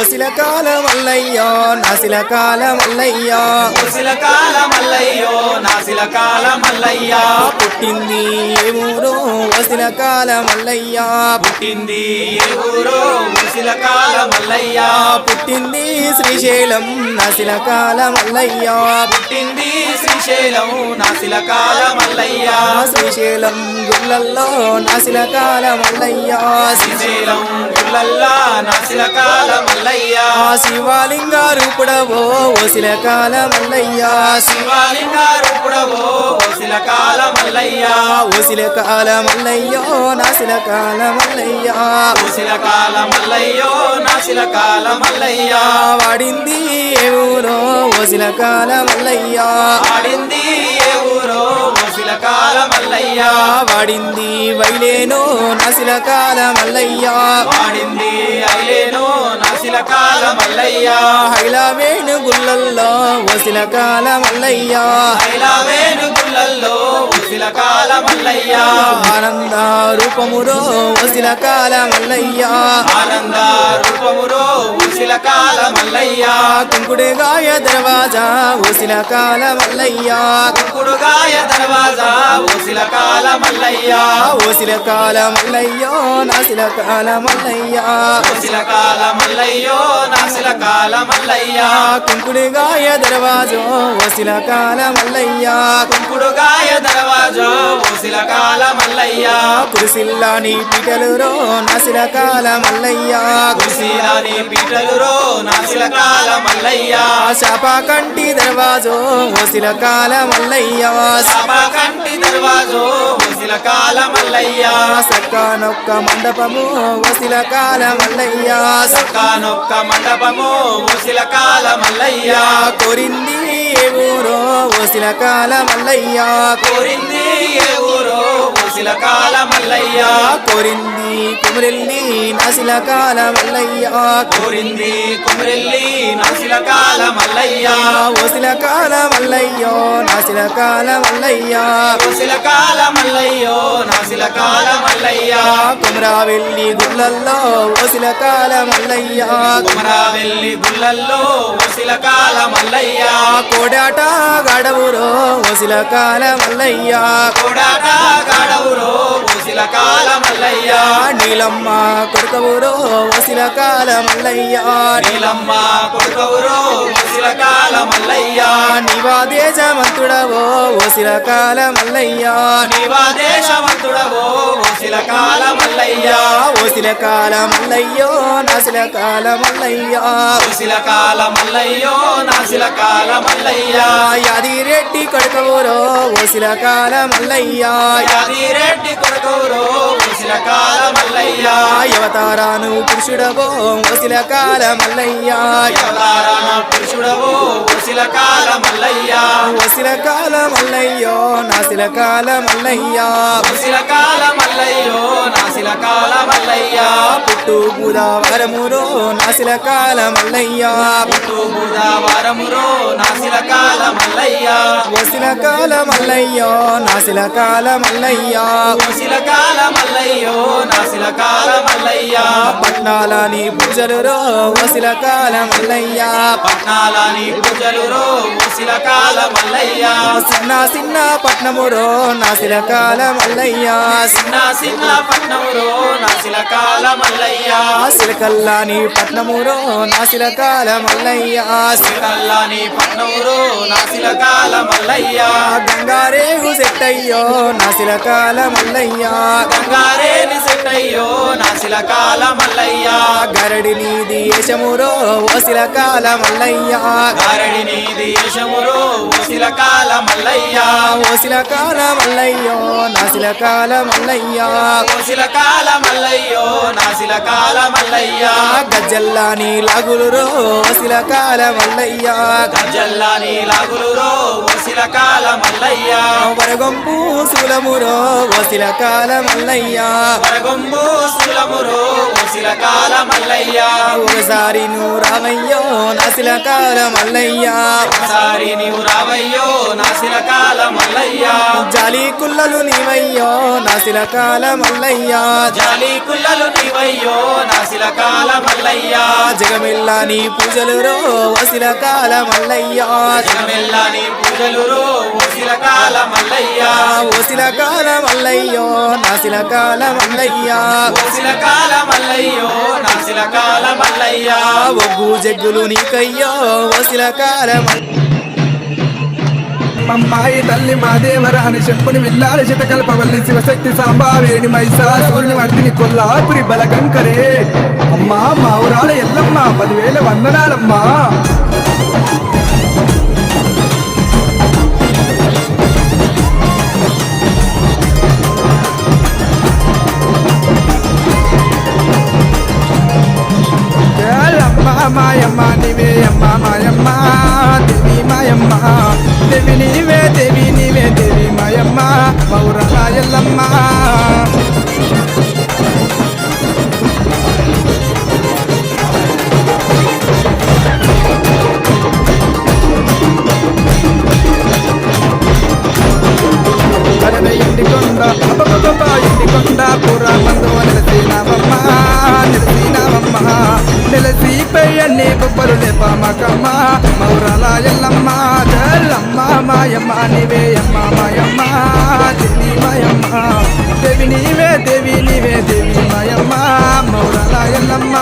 ఒసిలకాల మల్లయ్యో నాసిలకాల మల్లయ్యో శిలకాల మల్లయ్యో నా శిలకాల మల్లయ్య పుట్టింది ఏ ఊరు ఒసిలకాల మల్లయ్యా పుట్టింది ఏ ఊరో శిలకాల మల్లయ్య పుట్టింది శ్రీశైలం నాసిలకాల మల్లయ్యా పుట్టింది శ్రీశైలం నా శిలకాల మల్లయ్య శ్రీశైలం గుళ్ళల్లో నాసిలకాల మల్లయ్యా శ్రీశైలం గుళ్ళల్లా నా శిలకాల మల్లయ్య శివాలింగ రూపుడవో ఒసిలకాల మల్లయ్యా శివాలింగ రూపుడవో శిలకాల మల్లయ్య ఒసిలకాల మల్లయ్యో నాసిలకాల మల్లయ్యా శిలకాల మల్లయ్యో నా శిలకాల మల్లయ్య వాడింది ఏ ఊరో ఒసిలకాల మల్లయ్యా ఆడింది ఏ ఊరో శిలకాల మల్లయ్య వాడింది వైలేనో నాసిలకాల మల్లయ్యా వాడింది అయిలేనో నా శిలకాల మల్లయ్య హైలవేణు గుళ్ళల్లో ఒసిలకాల మల్లయ్యా ఐలావేను గుళ్ళల్లో శిలకాల మల్లయ్య ఆనంద రూపమురో ఒసిలకాల మల్లయ్యా ఆనంద రూపమురో శిలకాల మల్లయ్య కుంకుడుగాయ దర్వాజా ఒసిలకాల మల్లయ్యా కుడుగాయ దర్వాజా శిలకాల మల్లయ్య ఓసిలకాల మల్లయ్యో నాసిలకాల మల్లయ్యా శిలకాల మల్లయ్యో నా శిలకాల మల్లయ్య కుంకుడుగాయ దర్వాజో ఓసిలకాల మల్లయ్యా కుడుగాయ దర్వాజో శిలకాల మల్లయ్య కురిసిల్లాని పిటలురో నాసిలకాల మల్లయ్యా కుర్సీలాని పీటలురో నా శిలకాల మల్లయ్య శాపా కంటి దర్వాజో ఓసిలకాల మల్లయ్యా సభా కంటి దర్వాజో శిలకాల మల్లయ్య సక్కనొక్క మండపము ఓసిలకాల మల్లయ్యా సక్కానొక్క మండపము శిలకాల మల్లయ్య కోరింది. ఏ ఊరో ఓసిలకాల మల్లయ్యా కోరింది ఏ ఊరో శిలకాల మల్లయ్య కోరింది కుమరెల్లి నాసిలకాల మల్లయ్యా కోరింది కుమరెల్లి నా శిలకాల మల్లయ్య ఓసిలకాల మల్లయ్యో నాసిలకాల మల్లయ్యా శిలకాల మల్లయ్యో నా శిలకాల మల్లయ్య కుమరావెల్లి గుళ్ళల్లో ఓసిలకాల మల్లయ్యా కుమరావెల్లి గుళ్ళల్లో శిలకాల మల్లయ్య కోడాట గడవురో ఓసిలకాల మల్లయ్యా. కోడాట గడవురో గాడవురో కాల మల్లయ్య నీలమ్మ కొడుకవురో ఓసిలకాల మల్లయ్యా. నీలమ్మ కొడుకవురో శిలకాల మల్లయ్య. నివాదేశమంతుడవో ఓసిలకాల మల్లయ్యా. నీవాదేశవంతుడవో శిలకాల మల్లయ్య. ఓసిలకాల మల్లయ్యో నాసిలకాల మల్లయ్యా. శిలకాల మల్లయ్యో నా శిలకాల మల్లయ్య. యాదిరెడ్డి కొడుకవురో ఓసిలకాల మల్లయ్యా. యాదిరెడ్డి కొడుకవురో శిలకాల మల్లయ్య అవతారాను పురుషుడవో ఓసిలకాల మల్లయ్యా అవతారాన పురుషుడవో శిలకాల మల్లయ్య ఓసిలకాల మల్లయ్యో నాసిలకాల మల్లయ్యా శిలకాల మల్లయ్యో నా శిలకాల మల్లయ్య పుట్టు బుధవారమురో నాసిలకాల మల్లయ్యా పుట్టు బుధవారమురో నా శిలకాల మల్లయ్య ఓసిలకాల మల్లయ్యో నాసిలకాల మల్లయ్యా శిలకాల మల్లయ్యో నా శిలకాల మల్లయ్య పట్నాలని పూజలురో ఓసిలకాల మల్లయ్యా పట్నాలని పూజలురో శిలకాల మల్లయ్య చిన్న చిన్న పట్నమురో నాసిలకాల మల్లయ్యా చిన్న చిన్న పట్నమురో నా శిలకాల మల్లయ్య సిలకల్లాని పట్నమురో నాసిలకాల మల్లయ్యా కల్లాని పట్నమురో నా శిలకాల మల్లయ్య గంగారేవు సెట్టయ్యో నాసిలకాల మల్లయ్యా సెట్టయ్యో నా శిలకాల మల్లయ్య గరడి నీది యశమురో ఓసిలకాల మల్లయ్యా గారడి నీది యశమురో శిలకాల మల్లయ్య ఓసిలకాల మల్లయ్యో నాసిలకాల మల్లయ్యా శిలకాల మల్లయ్యో నా శిలకాల మల్లయ్య గజ్జల్లాని లాగులురో ఓసిలకాల మల్లయ్యా గజ్జల్లాని లాగులురో శిలకాల మల్లయ్య వరగొంపు శూలమురో ఓసిలకాల మల్లయ్యా వరగొంబు శూలమురో శిలకాల మల్లయ్య మల్లయ్య ఒకసారి నువ్వు రామయ్యో నాశిలకాల మల్లయ్య ఒకసారి నీవు రావయ్యో నాశిలకాల మల్లయ్య జాలి కుల్లలు నీవయ్యో నాశిలకాల మల్లయ్య జాలి కుల్లలు నీవయ్యో నాశిలకాల మల్లయ్య జగమిల్లా నీ పూజలు రో వసిలకాల మల్లయ్య జగమెల్లా నీ పూజలు రో ఓసిలకాల మల్లయ్య మల్లయ్యో నాశిలకాల మల్లయ్య ఓసిలకాల మల్లయ్యో నాశిలకాల మల్లయ్య ఒగ్గు జగ్గులు నీకయ్యో వసిలకాల మల్లయ్య అమ్మాయి తల్లి మా దేవర అని చెప్పుని విల్లాలి చితకల్పవల్లి శివశక్తి సాంబావేణి మైసాసురుని వర్తిని కొల్లాపురి బలగంకరే. అమ్మా మా ఊరాల ఎల్లమ్మ పదివేల వందనాలమ్మా. మాయమ్మ నీవే అమ్మ మాయమ్మ దేవి అన్ని బొబ్బలు మౌరాల ఎల్లమ్మ జల్లమ్మ మాయమ్మ నీవే మాయమ్మ దేవి మాయమ్మ. దేవి నీవే దేవి నీవే దేవి మాయమ్మ మౌరాల ఎల్లమ్మ.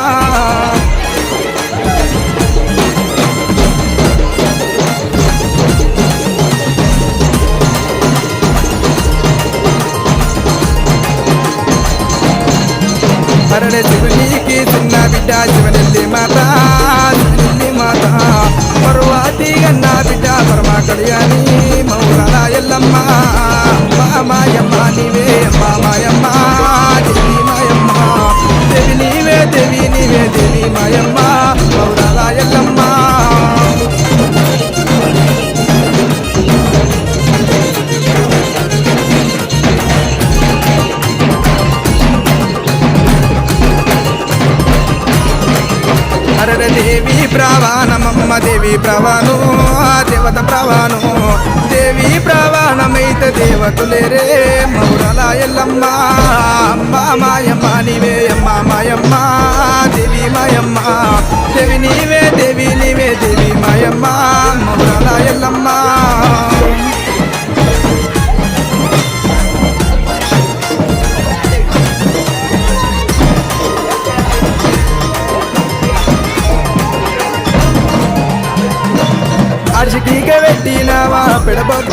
హరణ శివునికి చిన్న బిడ్డ శివనెల్లి మాత శివనెల్లి మాత. పర్వాతి గన్న బిడ్డ పరమా కళ్యాణి మౌరాల ఎల్లమ్మ. అమ్మ మాయమ్మ నీవే అమ్మ మాయమ్మ దేవి మాయమ్మ. దేవి నీవే దేవి నీవే దేవి మాయమ్మ. మౌరాల ఎల్లమ్మ. ప్రవాణమమ్మ దేవి ప్రవాణు దేవత ప్రవాణు. దేవి ప్రవాణమైత దేవతులేరే మౌరలా ఎల్లమ్మ. అమ్మ మాయమ్మ నీవే అమ్మ మాయమ్మ దేవి మాయమ్మ. దేవి నీవే దేవి నీవే దేవి మాయమ్మ మౌరలా ఎల్లమ్మ.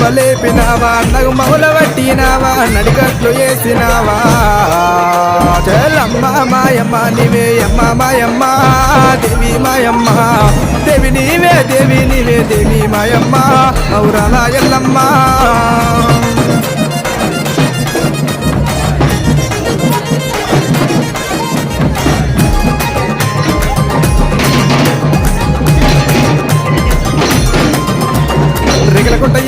లేపినావా? నగు మౌల పట్టినావా? నడికట్లు వేసినావా? చెల్లమ్మ మాయమ్మ నీవే అమ్మ మాయమ్మ దేవి మాయమ్మ. దేవి నీవే దేవి నీవే దేవి మాయమ్మ. ఔరాల ఎల్లమ్మ.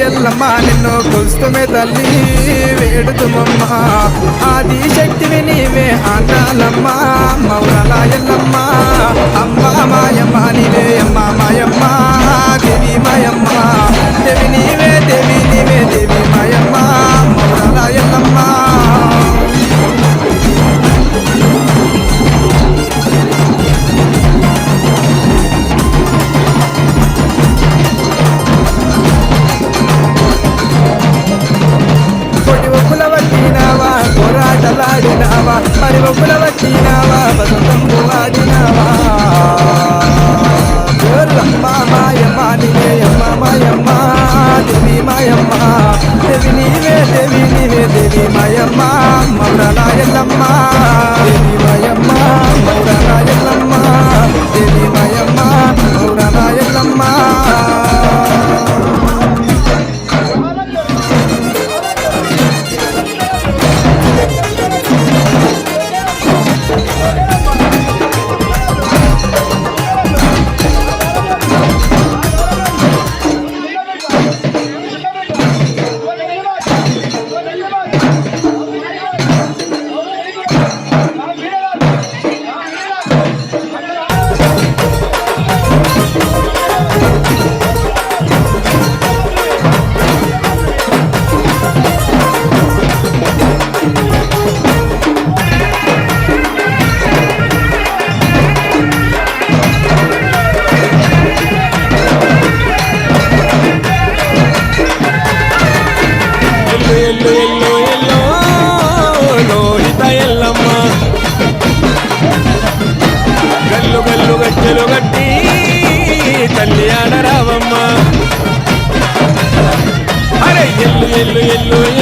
ఎల్లమ్మ నిన్ను కొలుస్తుమే తల్లి వేడుతుమమ్మ. ఆది శక్తివి నీవే ఆండాలమ్మ మౌరల ఎల్లమ్మ అమ్మ మాయమ్మ అమ్మా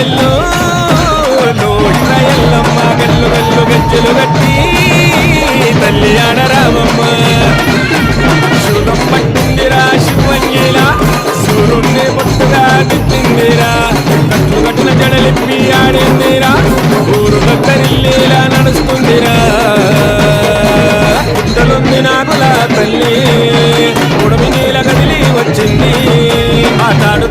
ఎల్లో నోట్ల ఎల్లమ్మ కట్టి తల్లి ఆడ రామమ్మ శుభం పట్టిందిరా శివంగిలా సూర్యుణ్ణి ముట్టుగా తిట్టిందిరా. కట్లు కట్టిన జడలిప్పి ఆడిందిరా ఊరు భక్తరిల్లేలా నాకులా తల్లి కొడుమి నీల కదిలి వచ్చింది. ఆటాడు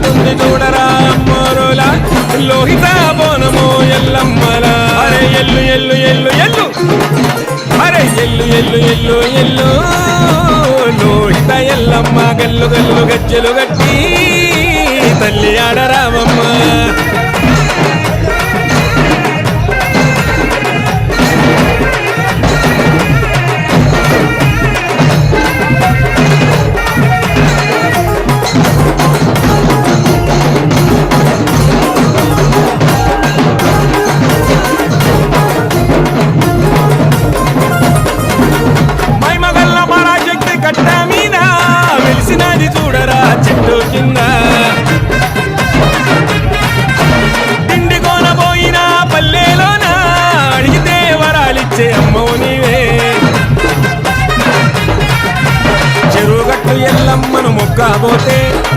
ఎల్లు ఎల్లు. నోట ఎల్లమ్మ. గల్లు గల్లు గజ్జలు గట్టి తల్లి ఆడరామమ్మ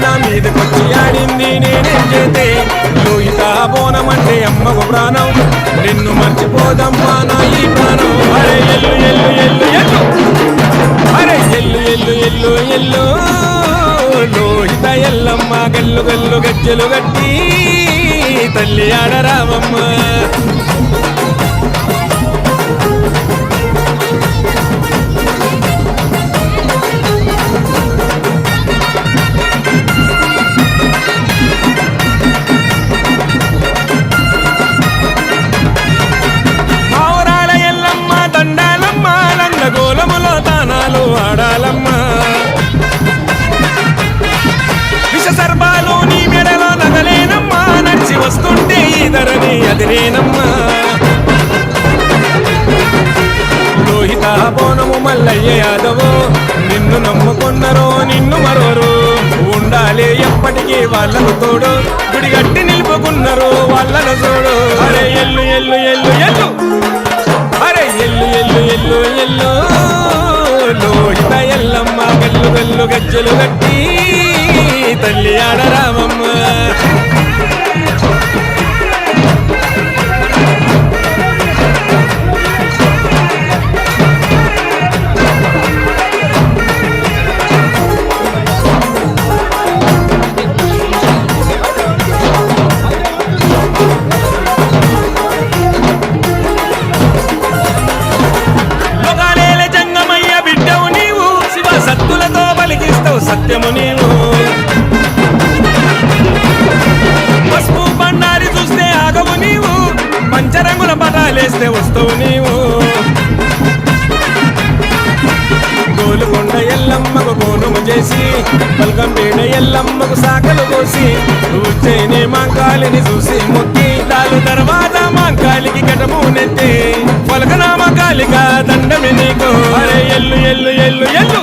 నా మీదకొచ్చి ఆడింది నేనేం చేతే లోహిత బోనమంటే అమ్మకు ప్రాణం. నిన్ను మర్చిపోదమ్మా నా ఈ ప్రాణం. అరే ఎల్లు ఎల్లు ఎల్లు ఎల్లు. అరే ఎల్లు ఎల్లు ఎల్లు ఎల్లు. లోహిత ఎల్లమ్మ గల్లు గల్లు గజ్జలు గట్టి తల్లి ఆడరామమ్మ. ఆడాలమ్మా విష సర్పాలు నీ మెడలో నగలేనమ్మా. నడిచి వస్తుంటే ఈ ధరని అదిరేనమ్మా లోహిత బోనము మల్లయ్య యాదవు నిన్ను నమ్ముకున్నరో నిన్ను మరోరు. ఉండాలి ఎప్పటికీ వాళ్ళను తోడు. గుడిగట్టి నిలుపుకున్నారు వాళ్ళను చూడు. అరే ఎల్లు ఎల్లు ఎల్లు ఎల్లు. అరే ఎల్లు ఎల్లు ఎల్లు ఎల్లు. ఎల్లమ్మ గల్లు గజ్జలు గట్టి పటాలేస్తే నీవు. గోలుకొండ ఎల్లమ్మకు బోనము చేసి పల్కంపేడ ఎల్లమ్మకు సాకలు పోసి ఉజ్జయిని మాంకాలిని చూసి మొక్కి తాలు తర్వాత మాంకాలికి గటము నెత్తి పలకనామ కాలిక దండమి నీకు. అరే ఎల్లు ఎల్లు ఎల్లు ఎల్లు.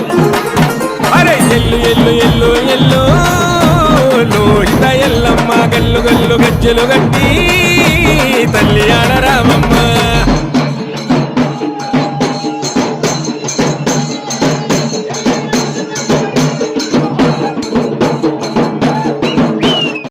అరే ఎల్లు ఎల్లు ఎల్లు ఎల్లు. లోహిత ఎల్లమ్మ గల్లు గల్లు గజ్జలు గట్టి తల్లి ఆడరామ